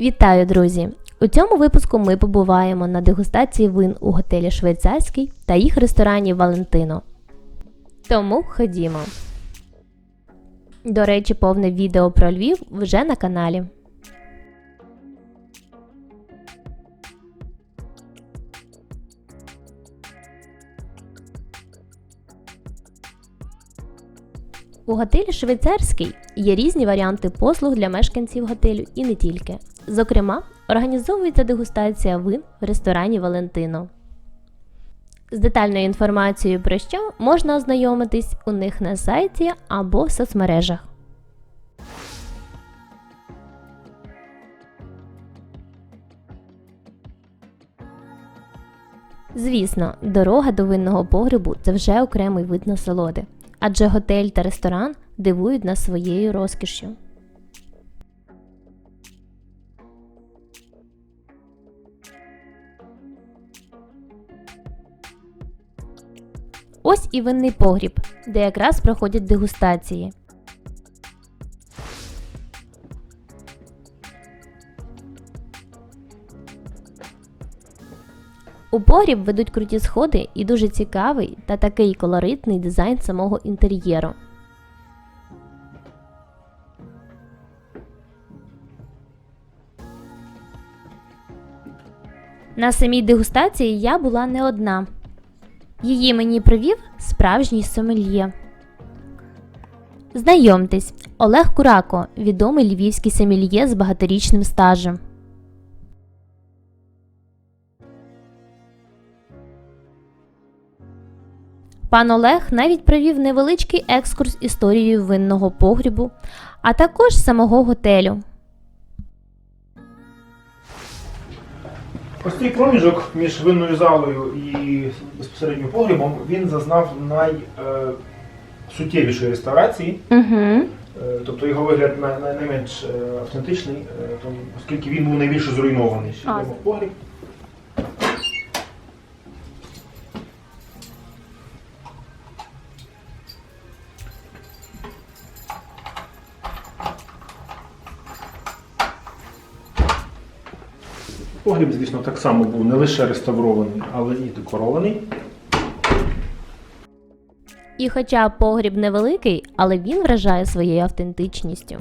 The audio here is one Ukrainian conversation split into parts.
Вітаю, друзі! У цьому випуску ми побуваємо на дегустації вин у готелі Швейцарський та їх ресторані Валентино. Тому ходімо. До речі, повне відео про Львів вже на каналі. У готелі Швейцарський є різні варіанти послуг для мешканців готелю і не тільки. Зокрема, організовується дегустація вин в ресторані Валентино. З детальною інформацією про що можна ознайомитись у них на сайті або в соцмережах. Звісно, дорога до винного погребу це вже окремий вид насолоди, адже готель та ресторан дивують нас своєю розкішшю. Ось і винний погріб, де якраз проходять дегустації. У погріб ведуть круті сходи і дуже цікавий та такий колоритний дизайн самого інтер'єру. На самій дегустації я була не одна. Її мені привів справжній сомельє. Знайомтесь, Олег Курако, відомий львівський сомельє з багаторічним стажем. Пан Олег навіть провів невеличкий екскурс історією винного погрібу, а також самого готелю. Ось цей проміжок між винною залою і безпосередньо погрібом він зазнав найсуттєвішої реставрації. Угу. Е, Тобто його вигляд най- най- найменш е, автентичний, е, оскільки він був найбільше зруйнований. Ще погріб. Погріб, звісно, так само був не лише реставрований, але і декорований. І хоча погріб невеликий, але він вражає своєю автентичністю.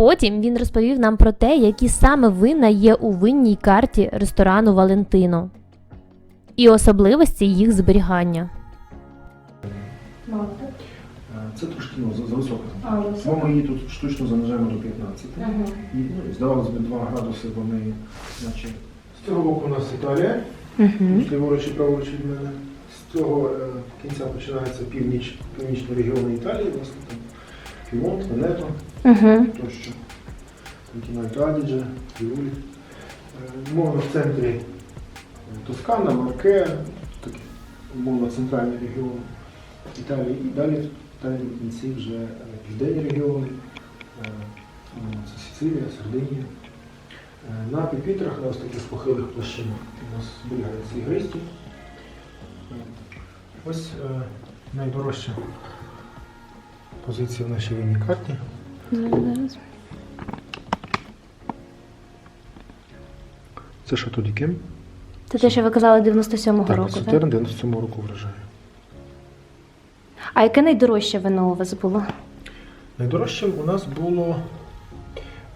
Потім він розповів нам про те, які саме вина є у винній карті ресторану Валентино і особливості їх зберігання. Е, Це трошки ну, за- зависоко. Бо ми її тут штучно занижаємо до 15. Ага. І, ну, здавалося б, 2 градуси вони, наче. З цього боку у нас Італія, Угу. ліворуч і праворуч від мене. З цього е, кінця починається північ, північні регіони Італії, власне там Півонт, Венето Угу. тощо. Континент Адідже, Фіулі. Е, Умовно в центрі е, Тоскана, Марке, такі умовно центральний регіон Італії. І далі, далі в кінці вже е, південні регіони. Це Сицилія, Сардинія. На піпітрах, на ось таких похилих площинах у нас зберігаються ігристі. Ось е, позиція в нашій винній карті. Це що тоді ким? Це те, що ви казали 97-го Так, року, так? Сатерн 97 року вражає. А яке найдорожче вино у вас було? Найдорожчим у нас було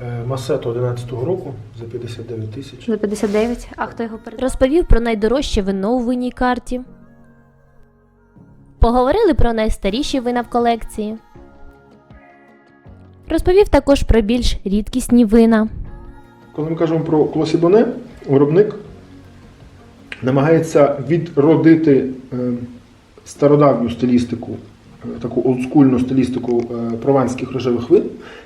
е, Масето 11-го року за 59 тисяч. За 59? А хто його передав? Розповів про найдорожче вино у винній карті. Поговорили про найстаріші вина в колекції. Розповів також про більш рідкісні вина. Коли ми кажемо про Клосібоне, виробник намагається відродити е, стародавню стилістику, е, таку олдскульну стилістику е, прованських рожевих вин,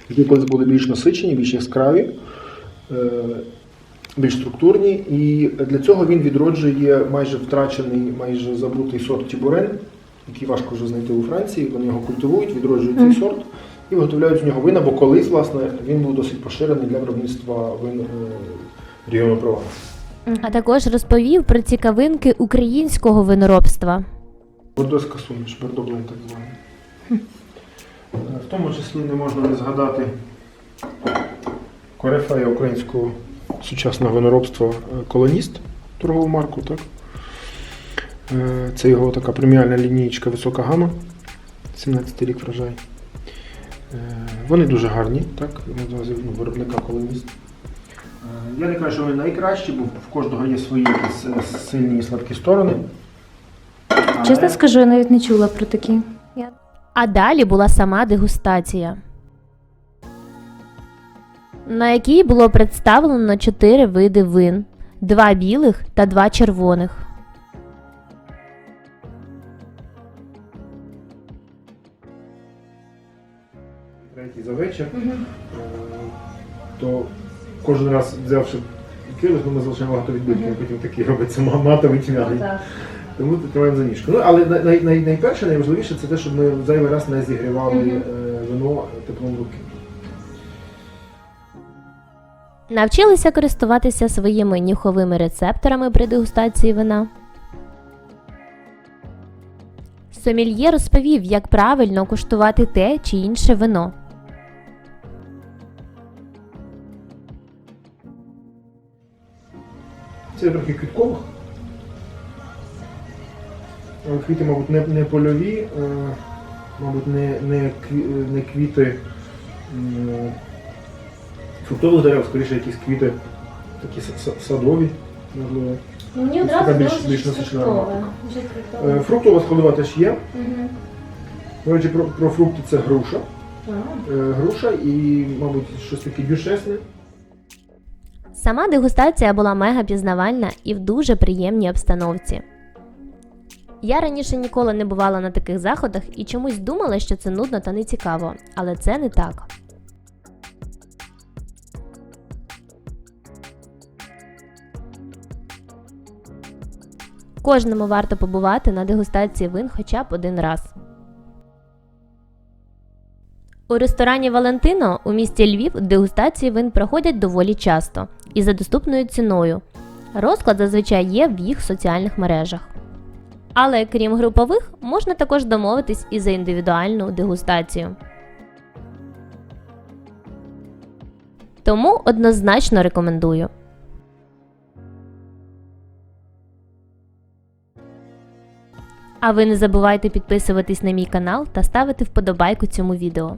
які колись були більш насичені, більш яскраві, більш структурні. І для цього він відроджує майже втрачений, майже забутий сорт Тібурен, який важко вже знайти у Франції. Вони його культивують, відроджують цей сорт і виготовляють з нього вина, бо колись, власне, він був досить поширений для виробництва вин е, регіону Прованс. А також розповів про цікавинки українського виноробства. Бордоська суміш, бордоблен так званий. Е, В тому числі не можна не згадати корифея українського сучасного виноробства е, колоніст торгову марку. Так? Це його така преміальна лінійка висока гама, 17 рік врожай. Е, Вони дуже гарні, так? ну, виробника колоніст. Е, Я не кажу, що вони найкращі, бо в кожного є свої якісь е, сильні і слабкі сторони. Чесно скажу, я навіть не чула про такі. А далі була сама дегустація, на якій було представлено чотири види вин: два білих та два червоних. Кожен раз взявши килих, ми залишаємо багато відбитків, Мгм. потім такий робиться ма- матовий тьмяний. Так. Тому тримаємо за ніжку. Ну, але най, най, най, найперше, найважливіше це те, щоб ми зайвий раз не зігрівали е, вино теплом руки. Навчилися користуватися своїми нюховими рецепторами при дегустації вина. Сомельє розповів, як правильно куштувати те чи інше вино. Це трохи квіткових. Квіти, мабуть, не, не польові, е, мабуть, не, не, не квіти фруктових дерев, скоріше якісь квіти такі са- са- садові, можливо. Ну, мені Така одразу більш- більш насичена ароматика. Е. Фруктова складова теж є. Мгм. До речі, про, про фрукти це груша. А. Е, Груша і, мабуть, щось таке дюшесне. Сама дегустація була мега пізнавальна і в дуже приємній обстановці. Я раніше ніколи не бувала на таких заходах і чомусь думала, що це нудно та нецікаво, але це не так. Кожному варто побувати на дегустації вин хоча б один раз. У ресторані Валентино у місті Львів дегустації вин проходять доволі часто і за доступною ціною. Розклад зазвичай є в їх соціальних мережах. Але крім групових, можна також домовитись і за індивідуальну дегустацію. Тому однозначно рекомендую. А ви не забувайте підписуватись на мій канал та ставити вподобайку цьому відео.